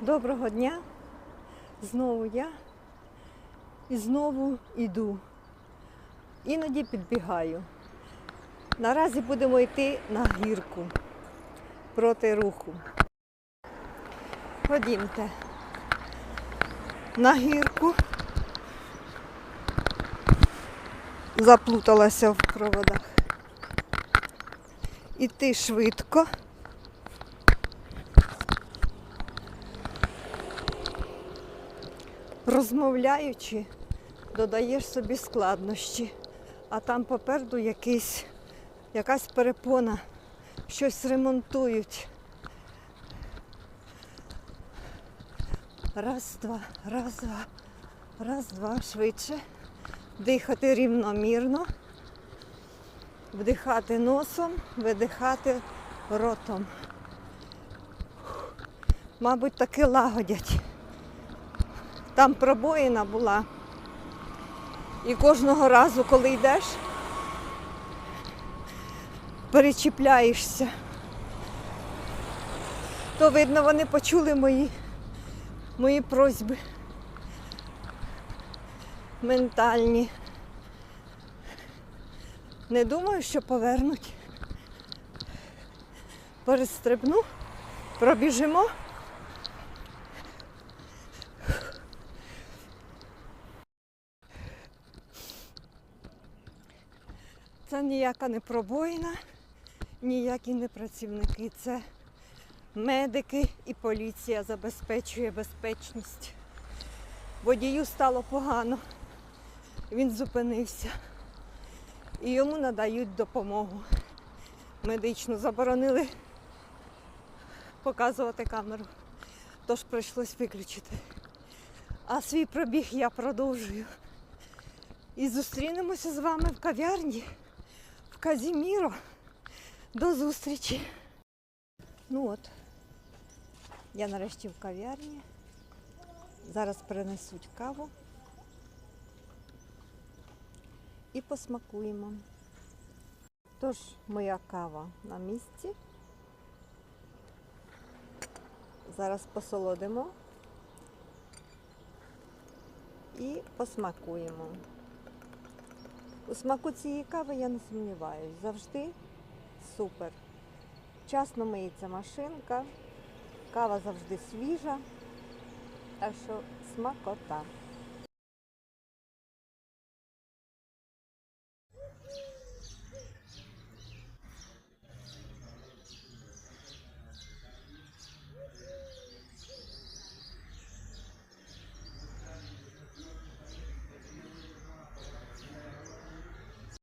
Доброго дня. Знову я і знову йду. Іноді підбігаю. Наразі будемо йти на гірку проти руху. Ходімте. На гірку. Заплуталася в проводах. Іти швидко. Розмовляючи, додаєш собі складнощі, а там попереду якийсь, якась перепона, щось ремонтують. Раз, два, раз, два, раз, два, швидше. Дихати рівномірно, вдихати носом, видихати ротом. Мабуть, таки лагодять. Там пробоїна була. І кожного разу, коли йдеш, перечіпляєшся. То видно, вони почули мої, мої просьби ментальні. Не думаю, що повернуть. Перестрибну, пробіжимо. Це ніяка не пробоїна, ніякі не працівники. Це медики і поліція забезпечує безпечність. Водію стало погано. Він зупинився. І йому надають допомогу. Медичну заборонили показувати камеру. Тож прийшлось виключити. А свій пробіг я продовжую. І зустрінемося з вами в кав'ярні Казіміро. До зустрічі. Ну от, я нарешті в кав'ярні. Зараз принесуть каву і посмакуємо. Тож, моя кава на місці. Зараз посолодимо і посмакуємо. У смаку цієї кави я не сумніваюсь. Завжди супер. Вчасно миється машинка, кава завжди свіжа, так що смакота.